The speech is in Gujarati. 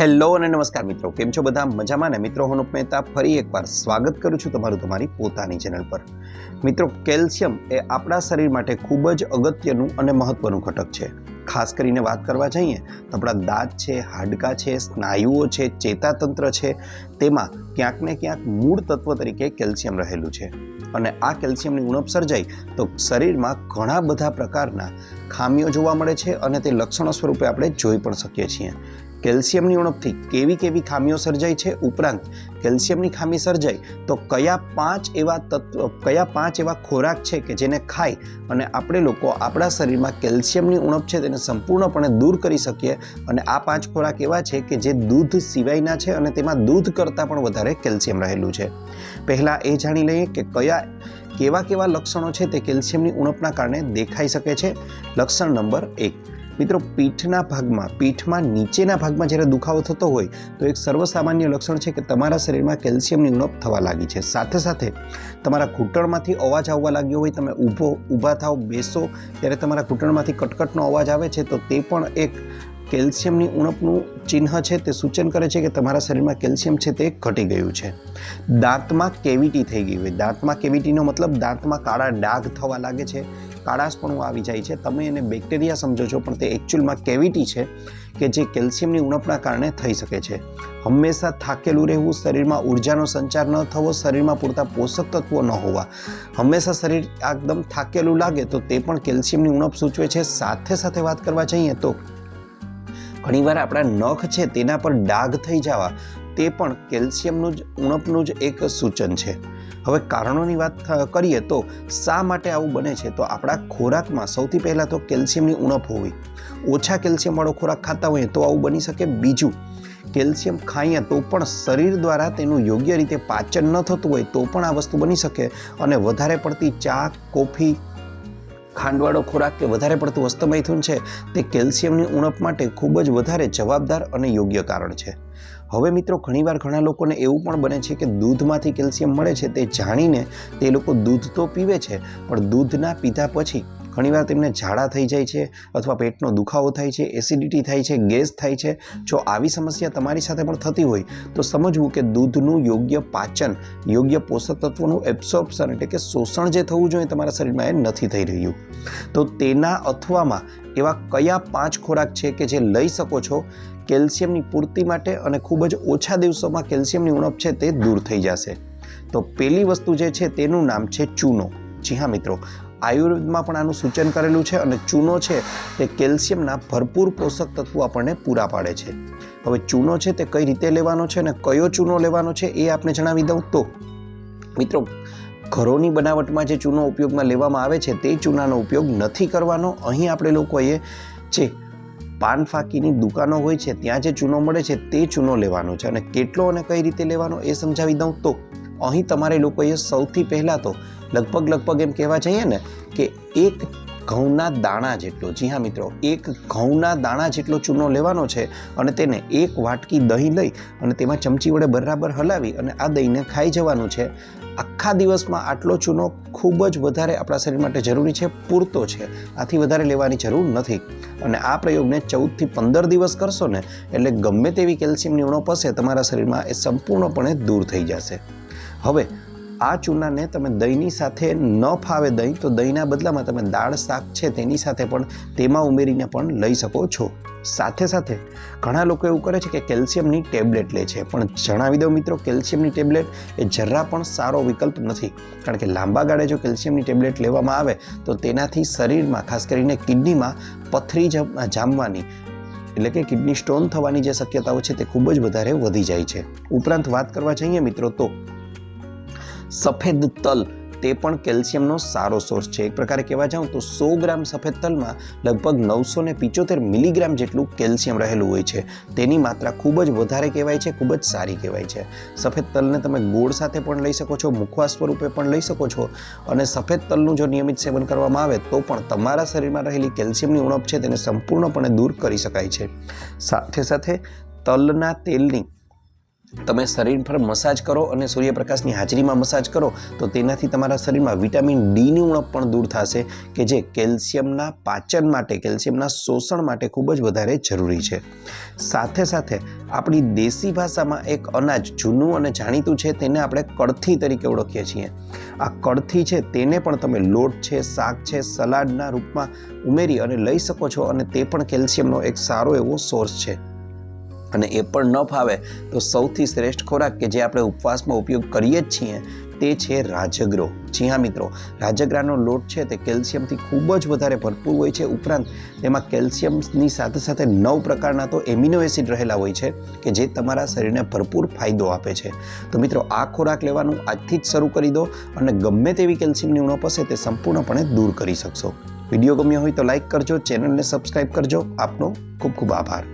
હેલો અને નમસ્કાર મિત્રો, કેમ છો બધા? મજામાં ને? મિત્રો, હું મહેતા ફરી એકવાર સ્વાગત કરું છું તમારું તમારી પોતાની ચેનલ પર. મિત્રો, કેલ્શિયમ એ આપણા શરીર માટે ખૂબ જ અગત્યનું અને મહત્વનું ઘટક છે. ખાસ કરીને વાત કરવા જઈએ, તો આપણા દાંત છે, હાડકાં છે, સ્નાયુઓ છે, ચેતાતંત્ર છે, તેમાં ક્યાંક ને ક્યાંક મૂળ તત્વ તરીકે કેલ્શિયમ રહેલું છે. અને આ કેલ્શિયમની ઉણપ સર્જાય તો શરીરમાં ઘણા બધા પ્રકારના ખામીઓ જોવા મળે છે અને તે લક્ષણો સ્વરૂપે આપણે જોઈ પણ શકીએ છીએ. કેલ્શિયમની ઉણપથી કેવી કેવી ખામીઓ સર્જાય છે ઉપરાંત કેલ્શિયમની ખામી સર્જાય તો કયા પાંચ એવા તત્વ, કયા પાંચ એવા ખોરાક છે કે જેને ખાઈ અને આપણે લોકો આપણા શરીરમાં કેલ્શિયમની ઉણપ છે તેને સંપૂર્ણપણે દૂર કરી શકીએ અને આ પાંચ ખોરાક એવા છે કે જે દૂધ સિવાયના છે અને તેમાં દૂધ કરતાં પણ વધારે કેલ્શિયમ રહેલું છે. પહેલાં એ જાણી લઈએ કે કયા, કેવા કેવા લક્ષણો છે તે કેલ્શિયમની ઉણપના કારણે દેખાઈ શકે છે. લક્ષણ નંબર એક મિત્રો, પીઠના ભાગમાં, પીઠમાં નીચેના ભાગમાં જ્યારે દુખાવો થતો હોય, તો એક સર્વસામાન્ય લક્ષણ છે કે તમારા શરીરમાં કેલ્શિયમની ઉણપ થવા લાગી છે. સાથે સાથે તમારા ઘૂંટણમાંથી અવાજ આવવા લાગ્યો હોય, તમે ઊભો, ઊભા થાવ બેસો, ત્યારે તમારા ઘૂંટણમાંથી કટકટનો અવાજ આવે છે, તો તે પણ એક કેલ્શિયમની ઉણપનું ચિહ્ન છે તે સૂચન કરે છે કે તમારા શરીરમાં કેલ્શિયમ છે તે ઘટી ગયું છે. દાંતમાં કેવિટી થઈ ગઈ હોય. દાંતમાં કેવિટીનો મતલબ દાંતમાં કાળા ડાઘ થવા લાગે છે. કાળાશપણું આવી જાય છે. તમે એને બેક્ટેરિયા સમજો છો, પણ તે એકચ્યુઅલમાં કેવિટી છે કે જે કેલ્શિયમની ઉણપના કારણે થઈ શકે છે. હંમેશા થાકેલું રહેવું શરીરમાં ઉર્જાનો સંચાર ન થવો, શરીરમાં પૂરતા પોષક તત્વો ન હોવા. હંમેશા શરીર એકદમ થાકેલું લાગે તો તે પણ કેલ્શિયમની ઉણપ સૂચવે છે. સાથે સાથે વાત કરવા જઈએ તો ઘણીવાર આપણા નખ છે તેના પર ડાઘ થઈ જવા તે પણ કેલ્શિયમનું જ, ઉણપનું જ એક સૂચન છે. હવે કારણોની વાત કરીએ તો શા માટે આવું બને છે? તો આપણા ખોરાકમાં સૌથી પહેલાં તો કેલ્શિયમની ઉણપ હોવી. ઓછા કેલ્શિયમવાળો ખોરાક ખાતા હોઈએ તો આવું બની શકે. બીજું, કેલ્શિયમ ખાઈએ તો પણ શરીર દ્વારા તેનું યોગ્ય રીતે પાચન ન થતું હોય તો પણ આ વસ્તુ બની શકે અને વધારે પડતી ચા, કોફી ખાંડવાળો ખોરાક કે વધારે પડતું હસ્તમૈથુન છે, તે કેલ્શિયમની ઉણપ માટે ખૂબ જ વધારે જવાબદાર અને યોગ્ય કારણ છે. હવે મિત્રો, ઘણીવાર ઘણા લોકોને એવું પણ બને છે કે દૂધમાંથી કેલ્શિયમ મળે છે, તે જાણીને તે લોકો દૂધ તો પીવે છે, પણ દૂધના પીધા પછી ઘણીવાર તેમને ઝાડા થઈ જાય છે અથવા પેટનો દુખાવો થાય છે, એસિડિટી થાય છે, ગેસ થાય છે. જો આવી સમસ્યા તમારી સાથે પણ થતી હોય, તો સમજવું કે દૂધનું યોગ્ય પાચન, યોગ્ય પોષક તત્વોનું એબ્સોર્પ્શન એટલે કે શોષણ જે થવું જોઈએ તમારા શરીરમાં એ નથી થઈ રહ્યું. તો તેના અથવામાં એવા કયા પાંચ ખોરાક છે કે જે લઈ શકો છો? કેલ્શિયમની પૂર્તિ માટે અને ખૂબ જ ઓછા દિવસોમાં કેલ્શિયમની ઉણપ છે તે દૂર થઈ જશે. તો પહેલી વસ્તુ જે છે તેનું નામ છે ચૂનો. જી હા મિત્રો આયુર્વેદમાં પણ આનું સૂચન કરેલું છે અને ચૂનો છે તે કેલ્શિયમના ભરપૂર પોષક તત્વો આપણને પૂરા પાડે છે. હવે ચૂનો છે તે કઈ રીતે લેવાનો છે અને કયો ચૂનો લેવાનો છે એ આપને જણાવી દઉં તો, મિત્રો, ઘરોની બનાવટમાં જે ચૂનો ઉપયોગમાં લેવામાં આવે છે તે ચૂનાનો ઉપયોગ નથી કરવાનો. અહીં આપણે લોકોએ જે પાન ફાકીની દુકાનો હોય છે ત્યાં જે ચૂનો મળે છે તે ચૂનો લેવાનો છે અને કેટલો અને કઈ રીતે લેવાનો એ સમજાવી દઉં તો અહીં તમારે લોકોએ સૌથી પહેલાં તો લગભગ લગભગ એમ કહેવા જઈએ ને કે એક ઘઉંના દાણા જેટલો, જી હા મિત્રો, એક ઘઉંના દાણા જેટલો ચૂનો લેવાનો છે અને તેને એક વાટકી દહીં લઈ અને તેમાં ચમચી વડે બરાબર હલાવી અને આ દહીંને ખાઈ જવાનું છે. આખા દિવસમાં આટલો ચૂનો ખૂબ જ વધારે આપણા શરીર માટે જરૂરી છે, પૂરતો છે. આથી વધારે લેવાની જરૂર નથી. અને આ પ્રયોગને ચૌદથી પંદર દિવસ કરશો ને, એટલે ગમે તેવી કેલ્શિયમની ઉણપ હશે તમારા શરીરમાં એ સંપૂર્ણપણે દૂર થઈ જશે. હવે આ ચૂનાને તમે દહીંની સાથે ન ફાવે દહીં, તો દહીંના બદલામાં તમે દાળ, શાક છે તેની સાથે પણ તેમાં ઉમેરીને પણ લઈ શકો છો. સાથે સાથે ઘણા લોકો એવું કરે છે કે કેલ્શિયમની ટેબ્લેટ લે છે. પણ જણાવી દઉં મિત્રો, કેલ્શિયમની ટેબ્લેટ એ જરા પણ સારો વિકલ્પ નથી. કારણ કે લાંબા ગાળે જો કેલ્શિયમની ટેબ્લેટ લેવામાં આવે, તો તેનાથી શરીરમાં, ખાસ કરીને કિડનીમાં, પથરી જામવાની, એટલે કે કિડની સ્ટોન થવાની જે શક્યતાઓ છે તે ખૂબ જ વધારે વધી જાય છે. ઉપરાંત વાત કરવા જઈએ મિત્રો, તો સફેદ તલ, તે પણ કેલ્શિયમનો સારો સોર્સ છે. એક પ્રકારે કહેવા જાઉં તો સો ગ્રામ સફેદ તલમાં લગભગ નવસો ને પિચોતેર મિલીગ્રામ જેટલું કેલ્શિયમ રહેલું હોય છે. તેની માત્રા ખૂબ જ વધારે કહેવાય છે, ખૂબ જ સારી કહેવાય છે. સફેદ તલને તમે ગોળ સાથે પણ લઈ શકો છો મુખવા સ્વરૂપે પણ લઈ શકો છો અને સફેદ તલનું જો નિયમિત સેવન કરવામાં આવે તો પણ તમારા શરીરમાં રહેલી કેલ્શિયમની ઉણપ છે તેને સંપૂર્ણપણે દૂર કરી શકાય છે. સાથે સાથે તલના તેલની તમે શરીર પર મસાજ કરો અને સૂર્યપ્રકાશની હાજરીમાં મસાજ કરો, તો તેનાથી તમારા શરીરમાં વિટામિન ડીની ઉણપ પણ દૂર થશે, કે જે કેલ્શિયમના પાચન માટે, કેલ્શિયમના શોષણ માટે ખૂબ જ વધારે જરૂરી છે. સાથે સાથે, આપણી દેશી ભાષામાં એક અનાજ જૂનું અને જાણીતું છે, તેને આપણે કડથી તરીકે ઓળખીએ છીએ. આ કડથી છે, તેને પણ તમે લોટ છે, શાક છે, સલાડના રૂપમાં ઉમેરી અને લઈ શકો છો અને તે પણ કેલ્શિયમનો એક સારો એવો સોર્સ છે. અને એ પણ ન ફાવે, તો સૌથી શ્રેષ્ઠ ખોરાક કે જે આપણે ઉપવાસમાં ઉપયોગ કરીએ જ છીએ, તે છે રાજગરો જી હા મિત્રો રાજગરાનો લોટ છે તે કેલ્શિયમથી ખૂબ જ વધારે ભરપૂર હોય છે. ઉપરાંત, તેમાં કેલ્શિયમની સાથે સાથે નવ પ્રકારના તો એમિનો એસિડ રહેલા હોય છે કે જે તમારા શરીરને ભરપૂર ફાયદો આપે છે. તો મિત્રો, આ ખોરાક લેવાનું આજથી જ શરૂ કરી દો અને ગમે તેવી કેલ્શિયમની ઉણપ હશે તે સંપૂર્ણપણે દૂર કરી શકશો. વીડિયો ગમ્યો હોય તો લાઇક કરજો, ચેનલને સબસ્ક્રાઈબ કરજો. આપનો ખૂબ ખૂબ આભાર.